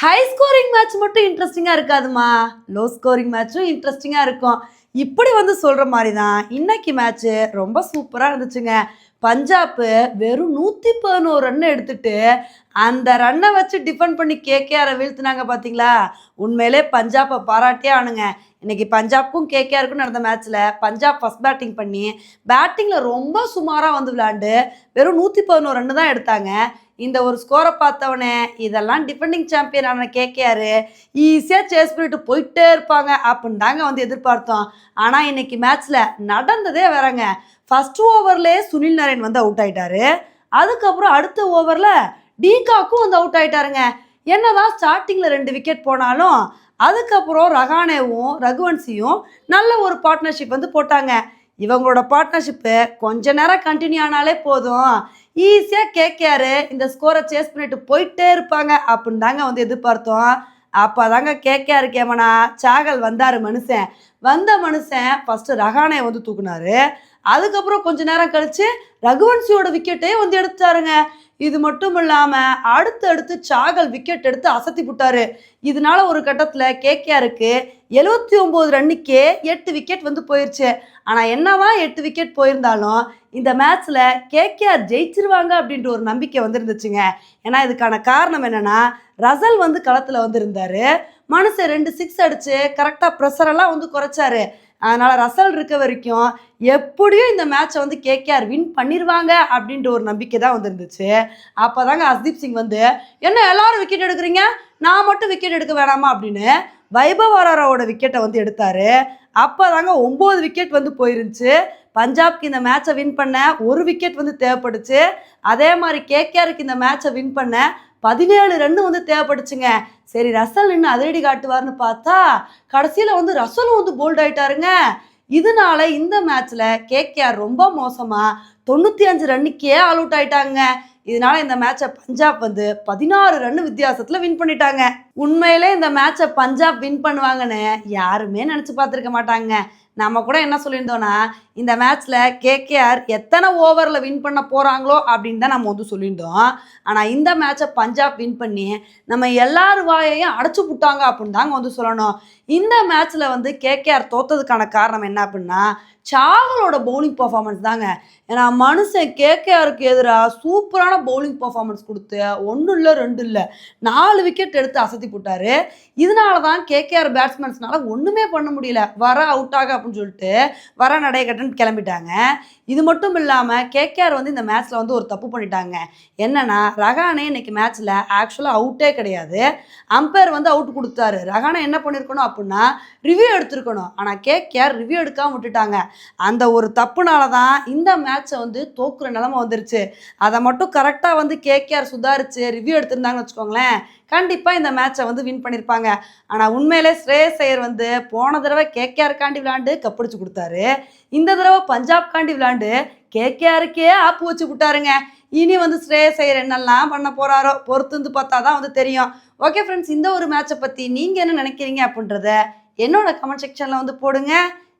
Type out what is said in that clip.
High scoring match மட்டும் இன்ட்ரெஸ்டிங்காக இருக்காதுமா? Low scoring மேட்ச்சும் இன்ட்ரெஸ்டிங்காக இருக்கும். இப்படி வந்து சொல்கிற மாதிரி தான் இன்னைக்கு மேட்ச்சு ரொம்ப சூப்பராக இருந்துச்சுங்க. பஞ்சாப்பு வெறும் நூற்றி பதினோரு ரன் எடுத்துட்டு அந்த ரன்னை வச்சு டிஃபெண்ட் பண்ணி கேகேஆரை வீழ்த்துனாங்க பார்த்தீங்களா உண்மையிலே பஞ்சாப்பை பாராட்டியே ஆனுங்க. இன்னைக்கு பஞ்சாப்க்கும் கேகேஆருக்கும் நடந்த மேட்ச்சில் பஞ்சாப் ஃபஸ்ட் பேட்டிங் பண்ணி பேட்டிங்கில் ரொம்ப சுமாராக வந்து விளாண்டு வெறும் நூற்றி பதினோரு ரன்னு தான் எடுத்தாங்க. இந்த ஒரு ஸ்கோரை பார்த்தவனே இதெல்லாம் டிஃபெண்டிங் சாம்பியன் ஆன கேகேஆர் ஈஸியாக சேஸ் பண்ணிட்டு போயிட்டே இருப்பாங்க அப்படின்னு தாங்க வந்து எதிர்பார்த்தோம். ஆனால் இன்னைக்கு மேட்ச்சில் நடந்ததே வேறங்க. ஃபர்ஸ்ட் ஓவர்லேயே சுனில் நரேன் வந்து அவுட் ஆயிட்டாரு. அதுக்கப்புறம் அடுத்த ஓவரில் டீகாக்கும் வந்து அவுட் ஆயிட்டாருங்க. என்னதான் ஸ்டார்டிங்கில் ரெண்டு விக்கெட் போனாலும் அதுக்கப்புறம் ரகானேவும் ரகுவன்சியும் நல்ல ஒரு பார்ட்னர்ஷிப் வந்து போட்டாங்க. இவங்களோட பார்ட்னர்ஷிப்பு கொஞ்ச நேரம் கண்டினியூ ஆனாலே போதும். ஈஸியாக கேட்காரு இந்த ஸ்கோரை சேஸ் பண்ணிட்டு போயிட்டே இருப்பாங்க. அப்படின்னு தாங்க வந்து எதிர்பார்த்தோம். அப்போ தாங்க கேட்காரு கேமனா. சாகல் வந்தார் மனுஷன். வந்த மனுஷன் ஃபஸ்ட்டு ரகானே வந்து தூக்குனாரு. அதுக்கப்புறம் கொஞ்ச நேரம் கழிச்சு ரகுவன்சியோட விக்கெட்டே வந்து எடுத்தாருங்க. இது மட்டும் இல்லாமல் அடுத்து அடுத்து சாகல் விக்கெட் எடுத்து அசத்தி விட்டாரு இதனால ஒரு கட்டத்தில் கேகேஆருக்கு எழுபத்தி ஒம்பது ரன்னுக்கே எட்டு விக்கெட் வந்து போயிருச்சு. ஆனால் என்னவா எட்டு விக்கெட் போயிருந்தாலும் இந்த மேட்ச்சில் கேகேஆர் ஜெயிச்சிருவாங்க அப்படின்ற ஒரு நம்பிக்கை வந்துருந்துச்சுங்க. ஏன்னா இதுக்கான காரணம் என்னன்னா ரசல் வந்து களத்தில் வந்திருந்தாரு. மனுஷன் ரெண்டு சிக்ஸ் அடிச்சு கரெக்டாக ப்ரெஷரெல்லாம் வந்து குறைச்சாரு. அதனால் ரசல் இருக்க வரைக்கும் எப்படியும் இந்த மேட்சை வந்து கேகேஆர் வின் பண்ணிடுவாங்க அப்படின்ற ஒரு நம்பிக்கை தான் வந்துருந்துச்சு. அப்போ தாங்க ஹர்தீப் சிங் வந்து என்ன எல்லாரும் விக்கெட் எடுக்கிறீங்க? நான் மட்டும் விக்கெட் எடுக்க வேணாமா? அப்படின்னு வைபவ் அரோராவோட விக்கெட்டை வந்து எடுத்தாரு. அப்போ தாங்க ஒம்பது விக்கெட் வந்து போயிருந்துச்சு. பஞ்சாப்க்கு இந்த மேட்சை வின் பண்ண ஒரு விக்கெட் வந்து தேவைப்படுச்சு. அதே மாதிரி கேகேஆருக்கு இந்த மேட்சை வின் பண்ண பதினேழு ரன் வந்து தேவைப்படுச்சுங்க சரி ரசல் நின்று அதிரடி காட்டுவார்னு பார்த்தா கடைசியில் வந்து ரசலும் வந்து போல்ட் ஆயிட்டாருங்க. இதனால இந்த மேட்ச்ல கேகேஆர் ரொம்ப மோசமா தொண்ணூற்றி அஞ்சு ரன்னுக்கே ஆல் அவுட் ஆயிட்டாங்க. இதனால இந்த மேட்சை பஞ்சாப் வந்து பதினாறு ரன் வித்தியாசத்துல வின் பண்ணிட்டாங்க. உண்மையிலே இந்த மேட்சை பஞ்சாப் வின் பண்ணுவாங்கன்னு யாருமே நினச்சி பார்த்துருக்க மாட்டாங்க. நம்ம கூட என்ன சொல்லியிருந்தோம்னா இந்த மேட்ச்சில் கேகேஆர் எத்தனை ஓவரில் வின் பண்ண போகிறாங்களோ அப்படின்னு தான் நம்ம வந்து சொல்லியிருந்தோம். ஆனால் இந்த மேட்சை பஞ்சாப் வின் பண்ணி நம்ம எல்லார் வாயையும் அடைச்சி விட்டாங்க அப்படின்னு தாங்க வந்து சொல்லணும். இந்த மேட்ச்சில் வந்து கேகேஆர் தோத்ததுக்கான காரணம் என்ன அப்படின்னா சாகலோட பவுலிங் பர்ஃபார்மன்ஸ் தாங்க. ஏன்னா மனுஷன் கேகேஆருக்கு எதிராக சூப்பரான பவுலிங் பர்ஃபார்மன்ஸ் கொடுத்து ஒன்றும் இல்லை ரெண்டு இல்லை நாலு விக்கெட் எடுத்து அசத்தி போட்டாரு. இதனால தான் கேகேஆர் பேட்ஸ்மேன்ஸ்னால ஒன்றுமே பண்ண முடியல. வர அவுட் ஆக அப்படின்னு சொல்லிட்டு வர நடைய கட்டுன்னு கிளம்பிட்டாங்க. இது மட்டும் இல்லாமல் கேகேஆர் வந்து இந்த மேட்ச்சில் வந்து ஒரு தப்பு பண்ணிட்டாங்க. என்னன்னா ரகானே இன்னைக்கு மேட்ச்சில் ஆக்சுவலாக அவுட்டே கிடையாது. அம்பையர் வந்து அவுட் கொடுத்தாரு. ரகானா என்ன பண்ணியிருக்கணும் அப்படின்னா ரிவ்யூ எடுத்திருக்கணும். ஆனால் கேகேஆர் ரிவ்யூ எடுக்காமல் விட்டுட்டாங்க. அந்த ஒரு தப்புனால தான் இந்த மேட்ச் வந்து தோக்குற நிலமை வந்துருச்சு. அதை மட்டும் கரெக்டாக வந்து கேகேஆர் சுதாரிச்சு ரிவ்யூ எடுத்திருந்தாங்கன்னு வச்சுக்கோங்களேன் கண்டிப்பாக இந்த மேட்சை வந்து வின் பண்ணியிருப்பாங்க ஆனால் உண்மையிலே ஸ்ரேயஸ் ஐயர் வந்து போன தடவை கேகேஆருக்காண்டி விளாண்டு கப்பிடிச்சு கொடுத்தாரு. இந்த தடவை பஞ்சாப்காண்டி விளாண்டு கேகேஆருக்கே ஆப்பு வச்சு விட்டாருங்க. இனி வந்து ஸ்ரேயஸ் ஐயர் என்னெல்லாம் பண்ண போகிறாரோ பொறுத்து வந்து பார்த்தா தான் வந்து தெரியும். ஓகே ஃப்ரெண்ட்ஸ் இந்த ஒரு மேட்சை பற்றி நீங்கள் என்ன நினைக்கிறீங்க அப்படின்றத என்னோட கமெண்ட் செக்ஷனில் வந்து போடுங்க.